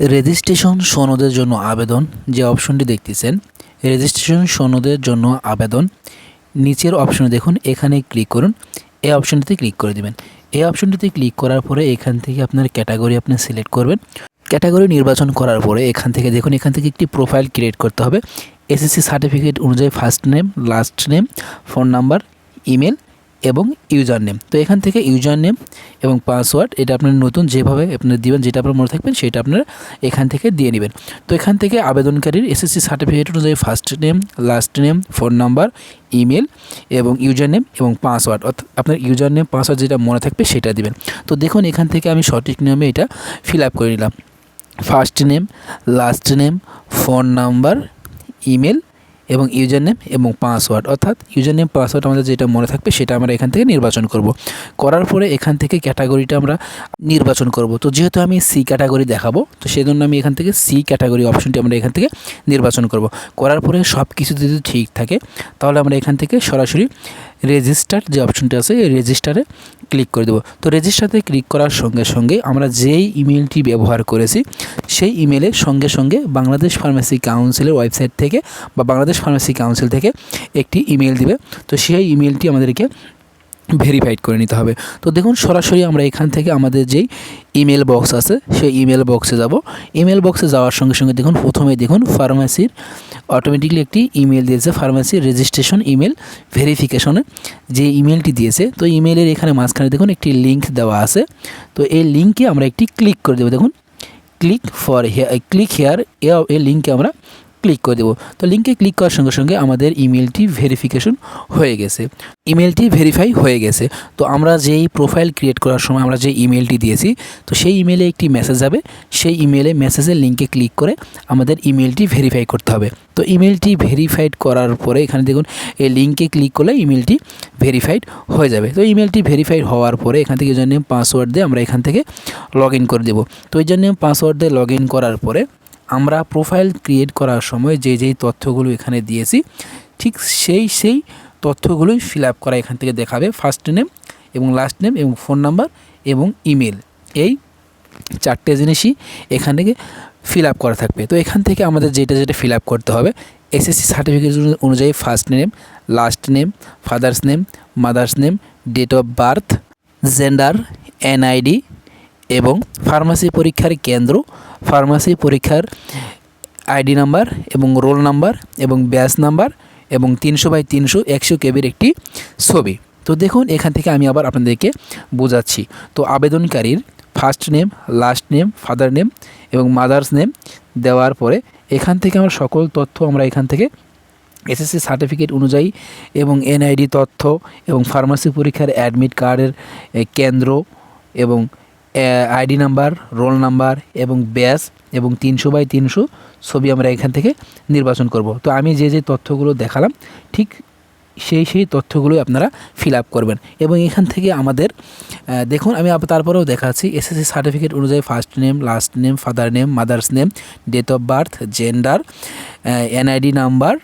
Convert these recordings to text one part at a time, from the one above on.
Registration সনদের জন্য আবেদন, যে অপশনটি দেখতেছেন, রেজিস্ট্রেশন সনদের জন্য আবেদন, নিচের অপশনে দেখুন, এখানে ক্লিক করুন, এই অপশনটিতে ক্লিক করে দিবেন। এই অপশনটিতে ক্লিক করার পরে এখান থেকে আপনার ক্যাটাগরি আপনি সিলেক্ট করবেন। ক্যাটাগরি নির্বাচন করার পরে এখান থেকে দেখুন, এখান থেকে একটি প্রোফাইল ক্রিয়েট করতে হবে। এসএসসি সার্টিফিকেট অনুযায়ী first name last name phone number email এবং ইউজার নেম তো এখান থেকে ইউজার নেম এবং পাসওয়ার্ড, এটা আপনার নতুন যেভাবে আপনার দিবেন, যেটা আপনার মনে থাকবেন, সেটা আপনার এখান থেকে দিয়ে নেবেন। তো এখান থেকে আবেদনকারীর এসএসসি সার্টিফিকেট অনুযায়ী first name last name phone number email এবং ইউজার নেম এবং পাসওয়ার্ড অর্থাৎ আপনার ইউজার নেম পাসওয়ার্ড যেটা মনে থাকবে সেটা দিবেন। তো দেখুন, এখান থেকে আমি সঠিক নিয়মে এটা ফিল আপ করে নিলাম। First name last name phone number email এবং ইউজার নেম এবং পাসওয়ার্ড, অর্থাৎ ইউজার নেম পাসওয়ার্ড আমাদের যেটা মনে থাকবে সেটা আমরা এখান থেকে নির্বাচন করব। করার পরে এখান থেকে ক্যাটাগরিটা আমরা নির্বাচন করব। তো যেহেতু আমি সি ক্যাটাগরি দেখাবো, তো সেই জন্য আমি এখান থেকে সি ক্যাটাগরি অপশনটি আমরা এখান থেকে নির্বাচন করব। করার পরে সব কিছু যদি ঠিক থাকে, তাহলে আমরা এখান থেকে সরাসরি রেজিস্টার যে অপশনটি আছে, এই রেজিস্টারে ক্লিক করে দেবো। তো রেজিস্টারে ক্লিক করার সঙ্গে সঙ্গে আমরা যেই ইমেলটি ব্যবহার করেছি, সেই ইমেলের সঙ্গে সঙ্গে বাংলাদেশ ফার্মেসি কাউন্সিলের ওয়েবসাইট থেকে বা বাংলাদেশ ফার্মেসি কাউন্সিল থেকে একটি ইমেল দিবে। তো সেই ইমেলটি আমাদেরকে ভেরিফাইড করে নিতে হবে। তো দেখুন, সরাসরি আমরা এখান থেকে আমাদের যেই ইমেল বক্স আছে, সেই ইমেল বক্সে যাব। ইমেল বক্সে যাওয়ার সঙ্গে সঙ্গে দেখুন, প্রথমে দেখুন ফার্মেসির অটোমেটিকলি একটি ইমেল দিয়েছে ফার্মেসির রেজিস্ট্রেশন ইমেল ভেরিফিকেশনে যে ইমেলটি দিয়েছে, তো ইমেলের এখানে মাঝখানে দেখুন, একটি লিঙ্ক দেওয়া আছে। তো এই লিঙ্কে আমরা একটি ক্লিক করে দেবো। দেখুন click for here click here এই লিঙ্কে আমরা ক্লিক করে দেবো। তো লিঙ্কে ক্লিক করার সঙ্গে সঙ্গে আমাদের ইমেলটি ভেরিফিকেশন হয়ে গেছে। ইমেলটি ভেরিফাই হয়ে গেছে। তো আমরা যেই প্রোফাইল ক্রিয়েট করার সময় আমরা যে ইমেলটি দিয়েছি, তো সেই ইমেলে একটি মেসেজ যাবে। সেই ইমেলে মেসেজের লিঙ্কে ক্লিক করে আমাদের ইমেলটি ভেরিফাই করতে হবে। তো ইমেলটি ভেরিফাইড করার পরে এখানে দেখুন, এই লিঙ্কে ক্লিক করলে ইমেলটি ভেরিফাইড হয়ে যাবে। তো ইমেলটি ভেরিফাইড হওয়ার পরে এখান থেকে ইউজার নেম পাসওয়ার্ড দিয়ে আমরা এখান থেকে লগ ইন করে দেবো। তো ইউজার নেম পাসওয়ার্ড দিয়ে লগ ইন করার পরে আমরা প্রোফাইল ক্রিয়েট করার সময় যে যেই তথ্যগুলো এখানে দিয়েছি, ঠিক সেই সেই তথ্যগুলোই ফিল আপ করা এখান থেকে দেখাবে ফার্স্ট নেম এবং লাস্ট নেম এবং ফোন নাম্বার এবং ইমেল এই চারটে জিনিসই এখান থেকে ফিল আপ করা থাকবে। তো এখান থেকে আমাদের যেটা যেটা ফিল আপ করতে হবে এসএসসি সার্টিফিকেট অনুযায়ী first name last name father's name mother's name date of birth gender NID এবং ফার্মাসি পরীক্ষার কেন্দ্র ফার্মাসি পরীক্ষার আইডি নাম্বার এবং রোল নাম্বার এবং ব্যাচ নাম্বার এবং তিনশো বাই তিনশো একশো কেবির একটি ছবি। তো দেখুন, এখান থেকে আমি আবার আপনাদেরকে বোঝাচ্ছি। তো আবেদনকারীর first name last name father name এবং মাদার্স নেম দেওয়ার পরে এখান থেকে আমরা সকল তথ্য আমরা এখান থেকে এসএসসি সার্টিফিকেট অনুযায়ী এবং এনআইডি তথ্য এবং ফার্মাসি পরীক্ষার অ্যাডমিট কার্ডের কেন্দ্র এবং আইডি নাম্বার, রোল নাম্বার এবং ব্যাস এবং তিনশো বাই তিনশো ছবি আমরা এখান থেকে নির্বাচন করব। তো আমি যে যে তথ্যগুলো দেখালাম, ঠিক সেই সেই তথ্যগুলোই আপনারা ফিল আপ করবেন। এবং এখান থেকে আমাদের দেখুন, আমি তারপরেও দেখাচ্ছি এসএসসি সার্টিফিকেট অনুযায়ী first name last name father name mother's name date of birth gender NID number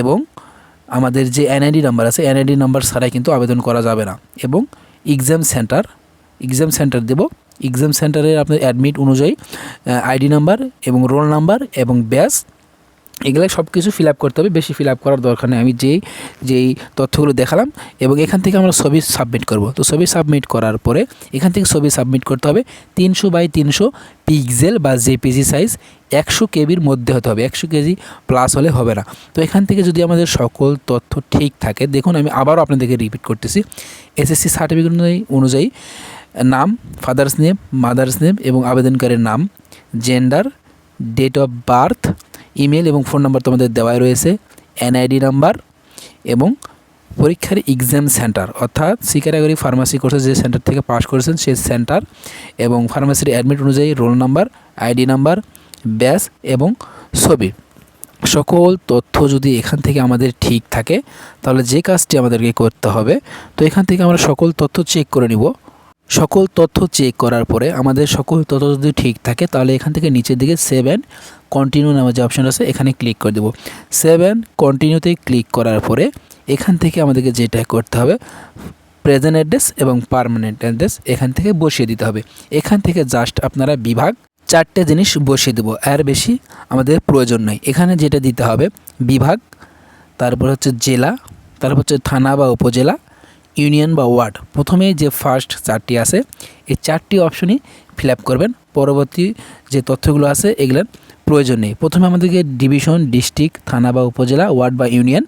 এবং আমাদের যে এনআইডি নাম্বার আছে এনআইডি নাম্বার ছাড়াই কিন্তু আবেদন করা যাবে না। এবং এক্সাম সেন্টার এক্সাম সেন্টার দেব। এক্সাম সেন্টারের আপনার অ্যাডমিট অনুযায়ী আইডি নাম্বার এবং রোল নাম্বার এবং ব্যাস এগুলো সব কিছু ফিল আপ করতে হবে। বেশি ফিল আপ করার দরকার নেই। আমি যেই যেই তথ্যগুলো দেখালাম এবং এখান থেকে আমরা ছবি সাবমিট করব। তো ছবি সাবমিট করার পরে এখান থেকে ছবি সাবমিট করতে হবে। তিনশো বাই তিনশো পিক্সেল বা জেপিজি সাইজ একশো কেবির মধ্যে হতে হবে। একশো কেজি প্লাস হলে হবে না। তো এখান থেকে যদি আমাদের সকল তথ্য ঠিক থাকে, দেখুন আমি আবারও আপনাদেরকে রিপিট করতেছি। এসএসসি সার্টিফিকেট অনুযায়ী নাম ফাদার্স নেম মাদার্স নেম এবং আবেদনকারীর নাম gender date of birth email এবং ফোন নাম্বার তোমাদের দেওয়াই রয়েছে এনআইডি নাম্বার এবং পরীক্ষার এক্সাম সেন্টার অর্থাৎ সি ক্যাটাগরি ফার্মাসি কোর্সে যে সেন্টার থেকে পাস করেছেন সেই সেন্টার এবং ফার্মাসির অ্যাডমিট অনুযায়ী রোল নাম্বার আইডি নাম্বার ব্যাস এবং ছবি। সকল তথ্য যদি এখান থেকে আমাদের ঠিক থাকে, তাহলে যে কাজটি আমাদেরকে করতে হবে, তো এখান থেকে আমরা সকল তথ্য চেক করে নিব। সকল তথ্য চেক করার পরে আমাদের সকল তথ্য যদি ঠিক থাকে, তাহলে এখান থেকে নিচের দিকে সেভ অ্যান্ড কন্টিনিউ নামে যে অপশান আছে, এখানে ক্লিক করে দেবো। সেভ অ্যান্ড কন্টিনিউতে ক্লিক করার পরে এখান থেকে আমাদেরকে যেটা করতে হবে প্রেজেন্ট অ্যাড্রেস এবং পারমানেন্ট অ্যাড্রেস এখান থেকে বসিয়ে দিতে হবে। এখান থেকে জাস্ট আপনারা বিভাগ চারটে জিনিস বসিয়ে দেবো এর বেশি আমাদের প্রয়োজন নেই। এখানে যেটা দিতে হবে, বিভাগ, তারপর হচ্ছে জেলা, তারপর হচ্ছে থানা বা উপজেলা ইউনিয়ন বা ওয়ার্ড। প্রথমে যে ফার্স্ট চারটি আছে, এই চারটি অপশনই ফিল আপ করবেন। পরবর্তী যে তথ্যগুলো আছে, এগুলোর প্রয়োজন নেই। প্রথমে আমাদেরকে ডিভিশন ডিস্ট্রিক্ট থানা বা উপজেলা, ওয়ার্ড বা ইউনিয়ন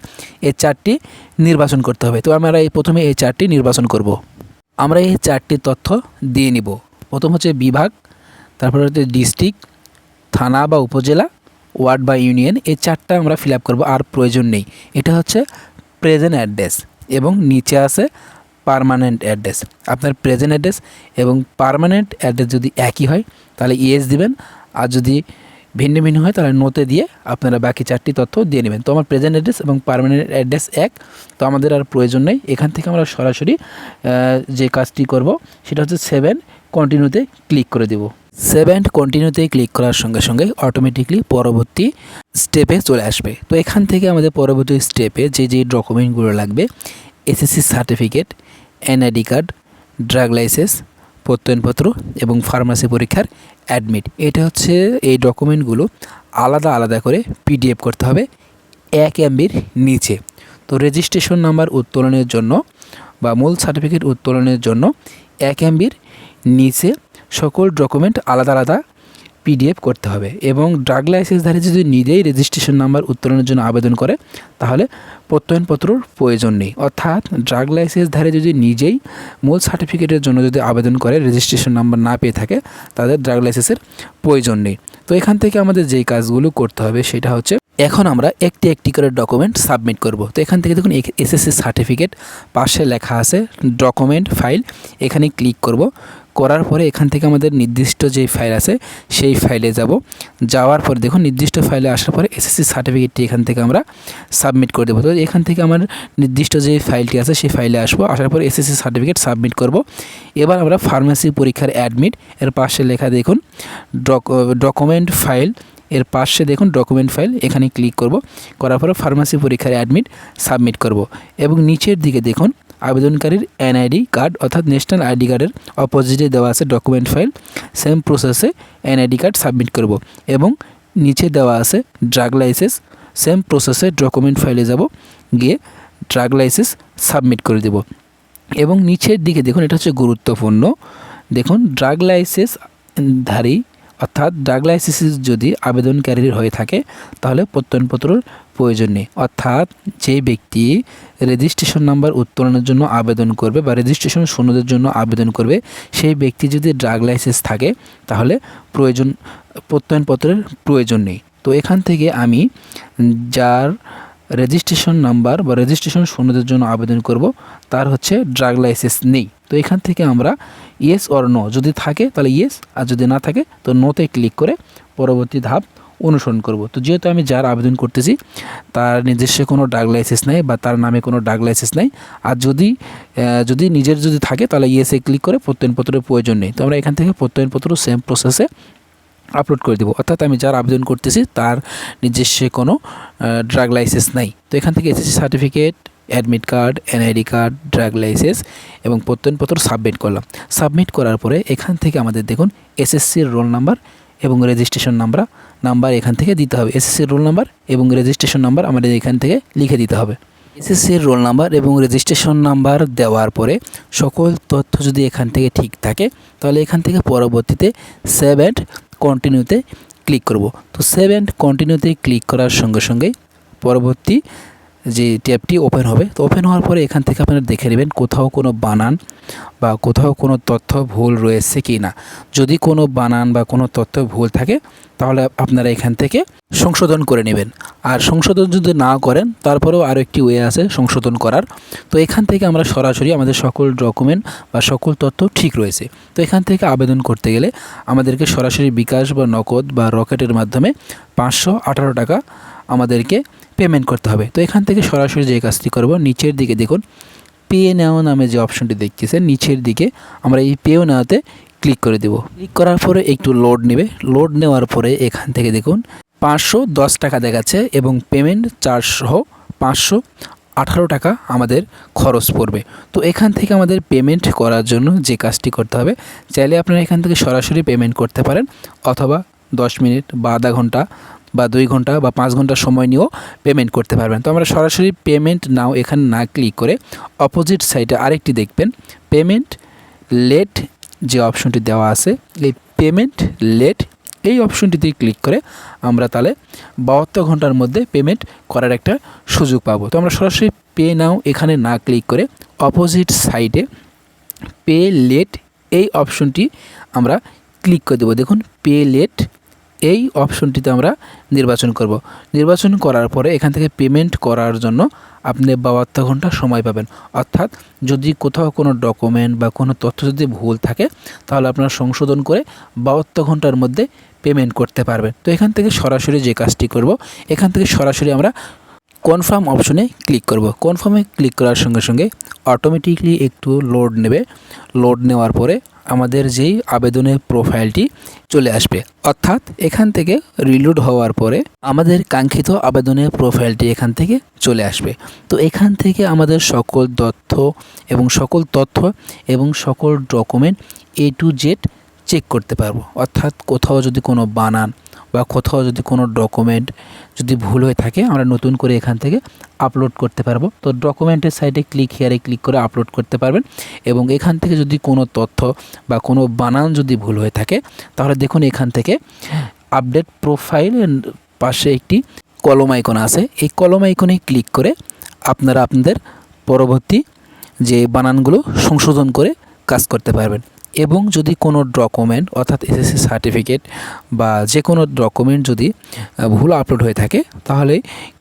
এই চারটি নির্বাচন করতে হবে। তো আমরা এই প্রথমে এই চারটি নির্বাচন করব। আমরা এই চারটি তথ্য দিয়ে নিব। প্রথম হচ্ছে বিভাগ, তারপর হচ্ছে ডিস্ট্রিক্ট থানা বা উপজেলা, ওয়ার্ড বা ইউনিয়ন। এই চারটা আমরা ফিল আপ করব, আর প্রয়োজন নেই। এটা হচ্ছে প্রেজেন্ট অ্যাড্রেস এবং নিচে আছে পারমানেন্ট অ্যাড্রেস আপনার প্রেজেন্ট অ্যাড্রেস এবং পারমানেন্ট অ্যাড্রেস যদি একই হয়, তাহলে ইয়েস দিবেন। আর যদি ভিন্ন ভিন্ন হয়, তাহলে নোতে দিয়ে আপনারা বাকি চারটি তথ্য দিয়ে নেবেন। তো আমার প্রেজেন্ট অ্যাড্রেস এবং পারমানেন্ট অ্যাড্রেস এক, তো আমাদের আর প্রয়োজন নেই। এখান থেকে আমরা সরাসরি যে কাজটি করব, সেটা হচ্ছে সেভেন কন্টিনিউতে ক্লিক করে দেব। সেভেন কন্টিনিউতে ক্লিক করার সঙ্গে সঙ্গে অটোমেটিকলি পরবর্তী স্টেপে চলে আসবে। তো এখান থেকে আমাদের পরবর্তী স্টেপে যে যে ডকুমেন্টগুলো লাগবে SSC certificate NID card drug licence প্রত্যয়নপত্র এবং ফার্মাসি পরীক্ষার অ্যাডমিট এটা হচ্ছে এই ডকুমেন্টগুলো আলাদা আলাদা করে পিডিএফ করতে হবে এক এমবির নিচে। তো রেজিস্ট্রেশন নাম্বার উত্তোলনের জন্য বা মূল সার্টিফিকেট উত্তোলনের জন্য এক এমবির নিচে সকল ডকুমেন্ট আলাদা আলাদা পিডিএফ করতে হবে এবং ড্রাগ লাইসেন্সধারী যদি নিজেই রেজিস্ট্রেশন নাম্বার উত্তোলনের জন্য আবেদন করে, তাহলে প্রত্যয়নপত্রর প্রয়োজন নেই। অর্থাৎ ড্রাগ লাইসেন্সধারী যদি নিজেই মূল সার্টিফিকেটের জন্য যদি আবেদন করে রেজিস্ট্রেশন নাম্বার না পেয়ে থাকে, তাদের ড্রাগ লাইসেন্সের প্রয়োজন নেই। তো এখান থেকে আমাদের যেই কাজগুলো করতে হবে সেটা হচ্ছে, এখন আমরা একটি একটি করে ডকুমেন্ট সাবমিট করব। তো এখান থেকে দেখুন এসএসসি সার্টিফিকেট পাশে লেখা আছে ডকুমেন্ট ফাইল এখানে ক্লিক করব। করার পরে এখান থেকে আমাদের নির্দিষ্ট যে ফাইল আছে, সেই ফাইলে যাব। যাওয়ার পরে দেখুন, নির্দিষ্ট ফাইলে আসার পরে এসএসসি সার্টিফিকেটটি এখান থেকে আমরা সাবমিট করে দেবো। তো এখান থেকে আমার নির্দিষ্ট যে ফাইলটি আছে, সেই ফাইলে আসব। আসার পরে এসএসসি সার্টিফিকেট সাবমিট করব। এবার আমরা ফার্মেসি পরীক্ষার অ্যাডমিট এর পাশে লেখা দেখুন ডকুমেন্ট ফাইল এর পাশে দেখুন ডকুমেন্ট ফাইল এখানে ক্লিক করব। করার পরে ফার্মাসি পরীক্ষার অ্যাডমিট সাবমিট করব। এবং নিচের দিকে দেখুন আবেদনকারীর এনআইডি কার্ড অর্থাৎ ন্যাশনাল আইডি কার্ডের অপোজিটে দেওয়া আছে ডকুমেন্ট ফাইল। সেম প্রসেসে এনআইডি কার্ড সাবমিট করব এবং নিচে দেওয়া আছে ড্রাগ লাইসেন্স। সেম প্রসেসে ডকুমেন্ট ফাইলে যাব, গিয়ে ড্রাগ লাইসেন্স সাবমিট করে দেব। এবং নিচের দিকে দেখুন, এটা হচ্ছে গুরুত্বপূর্ণ। দেখুন, ড্রাগ লাইসেন্স ধারী অর্থাৎ ড্রাগ লাইসেন্স যদি আবেদনকারীর হয়ে থাকে, তাহলে প্রত্যয়নপত্রর প্রয়োজন নেই। অর্থাৎ যে ব্যক্তি রেজিস্ট্রেশন নাম্বার উত্তোলনের জন্য আবেদন করবে বা রেজিস্ট্রেশন সনদের জন্য আবেদন করবে, সেই ব্যক্তি যদি ড্রাগ লাইসেন্স থাকে, তাহলে প্রয়োজন, প্রত্যয়নপত্রের প্রয়োজন নেই। তো এখান থেকে আমি যার রেজিস্ট্রেশন নাম্বার বা রেজিস্ট্রেশন সনদের জন্য আবেদন করব, তার হচ্ছে ড্রাগ লাইসেন্স নেই। তো এখান থেকে আমরা ইয়েস অর নো যদি থাকে তাহলে ইয়েস আর যদি না থাকে, তো নোতে ক্লিক করে পরবর্তী ধাপ অনুসরণ করব। তো যেহেতু আমি যার আবেদন করতেছি, তার নিজস্ব কোনো ড্রাগ লাইসেন্স নেই বা তার নামে কোনো ড্রাগ লাইসেন্স নেই, আর যদি যদি নিজের যদি থাকে, তাহলে ইয়েসে ক্লিক করে প্রত্যয়নপত্রের প্রয়োজন নেই। তো আমরা এখান থেকে প্রত্যয়নপত্র সেম প্রসেসে আপলোড করে দেবো। অর্থাৎ আমি যার আবেদন করতেছি, তার নিজস্ব কোনো ড্রাগ লাইসেন্স নাই। তো এখান থেকে SSC certificate admit card, NID card, drug licence এবং প্রত্যয়নপত্র সাবমিট করলাম। সাবমিট করার পরে এখান থেকে আমাদের দেখুন এসএসসির রোল নাম্বার এবং রেজিস্ট্রেশন নাম্বার নাম্বার এখান থেকে দিতে হবে। এসএসসির রোল নাম্বার এবং রেজিস্ট্রেশন নাম্বার আমাদের এখান থেকে লিখে দিতে হবে। এসএসসির রোল নাম্বার এবং রেজিস্ট্রেশন নাম্বার দেওয়ার পরে সকল তথ্য যদি এখান থেকে ঠিক থাকে, তাহলে এখান থেকে পরবর্তীতে সেভ অ্যান্ড কন্টিনিউতে ক্লিক করব। তো সেভ অ্যান্ড কন্টিনিউতে ক্লিক করার সঙ্গে সঙ্গেই পরবর্তী যে ট্যাবটি ওপেন হবে, তো ওপেন হওয়ার পরে এখান থেকে আপনারা দেখে নেবেন কোথাও কোনো বানান বা কোথাও কোনো তথ্য ভুল রয়েছে কি না। যদি কোনো বানান বা কোনো তথ্য ভুল থাকে, তাহলে আপনারা এখান থেকে সংশোধন করে নেবেন। আর সংশোধন যদি না করেন, তারপরেও আরও একটি ওয়ে আছে সংশোধন করার। তো এখান থেকে আমরা সরাসরি আমাদের সকল ডকুমেন্ট বা সকল তথ্য ঠিক রয়েছে। তো এখান থেকে আবেদন করতে গেলে আমাদেরকে সরাসরি বিকাশ বা নগদ বা রকেটের মাধ্যমে পাঁচশো আঠারো টাকা আমাদেরকে পেমেন্ট করতে হবে। তো এখান থেকে সরাসরি যে কাজটি করব, নিচের দিকে দেখুন পে নেও নামে যে অপশনটি দেখতেছেন, নিচের দিকে আমরা এই পেও নেওয়াতে ক্লিক করে দেব। ক্লিক করার পরে একটু লোড নেবে। লোড নেওয়ার পরে এখান থেকে দেখুন, পাঁচশো দশ টাকা দেখাচ্ছে এবং পেমেন্ট সহ পাঁচশো আঠারো টাকা আমাদের খরচ পড়বে। তো এখান থেকে আমাদের পেমেন্ট করার জন্য যে কাজটি করতে হবে, চাইলে আপনারা এখান থেকে সরাসরি পেমেন্ট করতে পারেন, অথবা দশ মিনিট বা আধা ঘণ্টা বা দুই ঘণ্টা বা পাঁচ ঘণ্টা সময় নিয়েও পেমেন্ট করতে পারবেন। তো আমরা সরাসরি পেমেন্ট নাও এখানে না ক্লিক করে অপোজিট সাইডে আরেকটি দেখবেন। পেমেন্ট লেট যে অপশনটি দেওয়া আছে, এই পেমেন্ট লেট এই অপশনটিতে ক্লিক করে আমরা তাহলে বাহাত্তর ঘণ্টার মধ্যে পেমেন্ট করার একটা সুযোগ পাবো। তো আমরা সরাসরি পে নাও এখানে না ক্লিক করে অপোজিট সাইডে পে লেট এই অপশনটি আমরা ক্লিক করে দেবো। দেখুন পে লেট এই অপশনটিতে আমরা নির্বাচন করব। নির্বাচন করার পরে এখান থেকে পেমেন্ট করার জন্য আপনি বাহাত্তর ঘণ্টা সময় পাবেন। অর্থাৎ যদি কোথাও কোনো ডকুমেন্ট বা কোনো তথ্য যদি ভুল থাকে, তাহলে আপনারা সংশোধন করে বাহাত্তর ঘণ্টার মধ্যে পেমেন্ট করতে পারবেন। তো এখান থেকে সরাসরি যে কাজটি করব, এখান থেকে সরাসরি আমরা কনফার্ম অপশনে ক্লিক করব। কনফার্মে ক্লিক করার সঙ্গে সঙ্গে অটোমেটিকলি একটু লোড নেবে। লোড নেওয়ার পরে আমাদের যেই আবেদনের প্রোফাইলটি চলে আসবে। অর্থাৎ এখান থেকে রিলোড হওয়ার পরে আমাদের কাঙ্ক্ষিত আবেদনের প্রোফাইলটি এখান থেকে চলে আসবে। তো এখান থেকে আমাদের সকল তথ্য এবং সকল তথ্য এবং সকল document A to Z check করতে পারব। অর্থাৎ কোথাও যদি কোনো বানান বা কোথাও যদি কোনো ডকুমেন্ট যদি ভুল হয়ে থাকে, আমরা নতুন করে এখান থেকে আপলোড করতে পারব। তো ডকুমেন্টের সাইডে ক্লিক হিয়ারে ক্লিক করে আপলোড করতে পারবেন এবং এখান থেকে যদি কোনো তথ্য বা কোনো বানান যদি ভুল হয়ে থাকে, তাহলে দেখুন এখান থেকে আপডেট প্রোফাইল পাশে একটি কলম আইকন আছে। এই কলম আইকনে ক্লিক করে আপনারা আপনাদের পরবর্তী যে বানানগুলো সংশোধন করে কাজ করতে পারবেন। এবং যদি কোনো ডকুমেন্ট অর্থাৎ এসএসসি সার্টিফিকেট বা যে কোনো ডকুমেন্ট যদি ভুল আপলোড হয়ে থাকে, তাহলে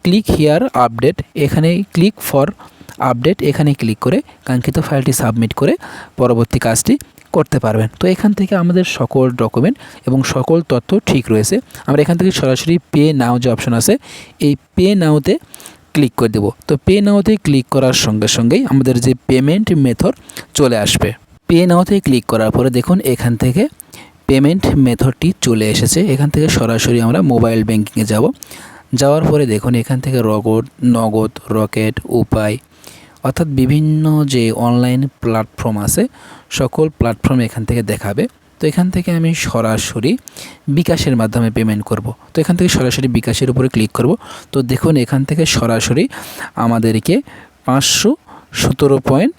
ক্লিক হিয়ার আপডেট এখানে ক্লিক ফর আপডেট এখানে ক্লিক করে কাঙ্ক্ষিত ফাইলটি সাবমিট করে পরবর্তী কাজটি করতে পারবেন। তো এখান থেকে আমাদের সকল ডকুমেন্ট এবং সকল তথ্য ঠিক রয়েছে। আমরা এখান থেকে সরাসরি পে নাও যে অপশন আছে, এই পে নাওতে ক্লিক করে দেব। তো পে নাওতে ক্লিক করার সঙ্গে সঙ্গেই আমাদের যে পেমেন্ট মেথড চলে আসবে। পে নাওতে ক্লিক করার পরে দেখুন এখান থেকে পেমেন্ট মেথডটি চলে এসেছে। এখান থেকে সরাসরি আমরা মোবাইল ব্যাংকিংয়ে যাব। যাওয়ার পরে দেখুন এখান থেকে রগদ নগদ, রকেট, উপায় অর্থাৎ বিভিন্ন যে অনলাইন প্ল্যাটফর্ম আছে, সকল প্ল্যাটফর্ম এখান থেকে দেখাবে। তো এখান থেকে আমি সরাসরি বিকাশের মাধ্যমে পেমেন্ট করব। তো এখান থেকে সরাসরি বিকাশের উপরে ক্লিক করব। তো দেখুন এখান থেকে সরাসরি আমাদেরকে পাঁচশো সতেরো পয়েন্ট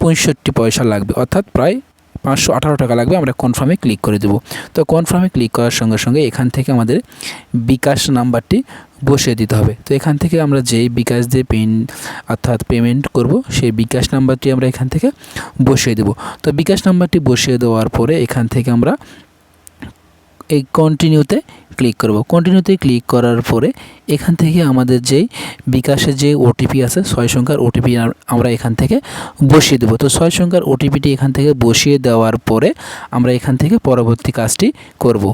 পঁয়ষট্টি পয়সা লাগবে, অর্থাৎ প্রায় পাঁচশো আঠারো টাকা লাগবে। আমরা কনফার্মে ক্লিক করে দেবো। তো কনফার্মে ক্লিক করার সঙ্গে সঙ্গে এখান থেকে আমাদের বিকাশ নাম্বারটি বসিয়ে দিতে হবে। তো এখান থেকে আমরা যেই বিকাশ দিয়ে পেন অর্থাৎ পেমেন্ট করব, সেই বিকাশ নাম্বারটি আমরা এখান থেকে বসিয়ে দেব। তো বিকাশ নাম্বারটি বসিয়ে দেওয়ার পরে এখান থেকে আমরা এই কন্টিনিউতে ক্লিক করব। কন্টিনিউতে ক্লিক করার পরে এখান থেকে আমাদের যেই বিকাশের যে ওটিপি আছে, ছয় সংখ্যার ওটিপি আমরা এখান থেকে বসিয়ে দেবো। তো ছয় সংখ্যার ওটিপিটি এখান থেকে বসিয়ে দেওয়ার পরে আমরা এখান থেকে পরবর্তী কাজটি করব।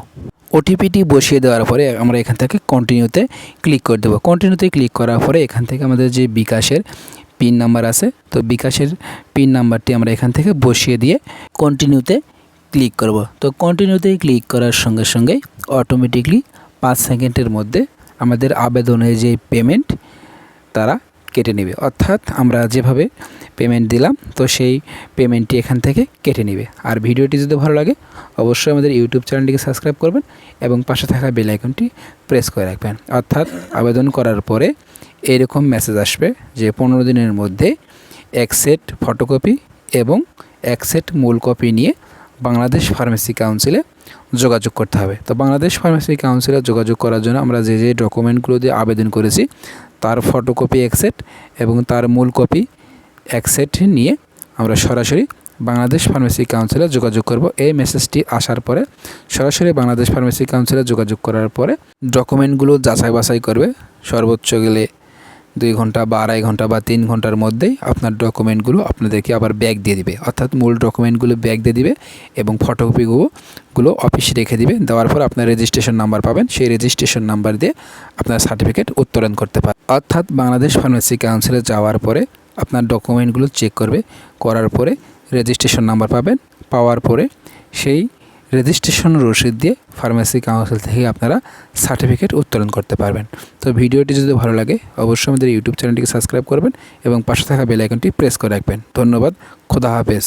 ওটিপিটি বসিয়ে দেওয়ার পরে আমরা এখান থেকে কন্টিনিউতে ক্লিক করে দেবো। কন্টিনিউতে ক্লিক করার পরে এখান থেকে আমাদের যে বিকাশের পিন নাম্বার আছে, তো বিকাশের পিন নাম্বারটি আমরা এখান থেকে বসিয়ে দিয়ে কন্টিনিউতে ক্লিক করব। তো কন্টিনিউতে ক্লিক করার সঙ্গে সঙ্গে অটোমেটিকলি পাঁচ সেকেন্ডের মধ্যে আমাদের আবেদনের যে পেমেন্ট তারা কেটে নেবে। অর্থাৎ আমরা যেভাবে পেমেন্ট দিলাম, তো সেই পেমেন্টটি এখান থেকে কেটে নেবে। আর ভিডিওটি যদি ভালো লাগে, অবশ্যই আমাদের ইউটিউব চ্যানেলটিকে সাবস্ক্রাইব করবেন এবং পাশে থাকা বেল আইকনটি প্রেস করে রাখবেন। অর্থাৎ আবেদন করার পরে এরকম মেসেজ আসবে যে পনেরো দিনের মধ্যে এক সেট ফটোকপি এবং এক সেট মূল কপি নিয়ে বাংলাদেশ ফার্মেসি কাউন্সিলে যোগাযোগ করতে হবে। তো বাংলাদেশ ফার্মেসি কাউন্সিলে যোগাযোগ করার জন্য আমরা যে যে ডকুমেন্টগুলো দিয়ে আবেদন করেছি, তার ফটোকপি এক সেট এবং তার মূল কপি এক সেট নিয়ে আমরা সরাসরি বাংলাদেশ ফার্মেসি কাউন্সিলে যোগাযোগ করব। এই মেসেজটি আসার পরে সরাসরি বাংলাদেশ ফার্মেসি কাউন্সিলে যোগাযোগ করার পরে ডকুমেন্টগুলো যাচাই বাছাই করবে। সর্বোচ্চ গেলে দুই ঘণ্টা বা আড়াই ঘণ্টা বা তিন ঘণ্টার মধ্যেই আপনার ডকুমেন্টগুলো আপনাদেরকে আবার ব্যাগ দিয়ে দিবে। অর্থাৎ মূল ডকুমেন্টগুলো ব্যাগ দিয়ে দিবে এবং ফটোকপিগুলো অফিসে রেখে দিবে। দেওয়ার পর আপনার রেজিস্ট্রেশন নাম্বার পাবেন। সেই রেজিস্ট্রেশন নাম্বার দিয়ে আপনার সার্টিফিকেট উত্তোলন করতে পারেন অর্থাৎ বাংলাদেশ ফার্মেসি কাউন্সিলে যাওয়ার পরে আপনার ডকুমেন্টগুলো চেক করবে। করার পরে রেজিস্ট্রেশন নাম্বার পাবেন। পাওয়ার পরে সেই রেজিস্ট্রেশন রসিদ দিয়ে ফার্মেসি কাউন্সিল থেকে আপনারা সার্টিফিকেট উত্তোলন করতে পারবেন। তো ভিডিওটি যদি ভালো লাগে, অবশ্যই আমাদের ইউটিউব চ্যানেলটিকে সাবস্ক্রাইব করবেন এবং পাশে থাকা বেল আইকনটি প্রেস করে রাখবেন। ধন্যবাদ, খোদা হাফেজ।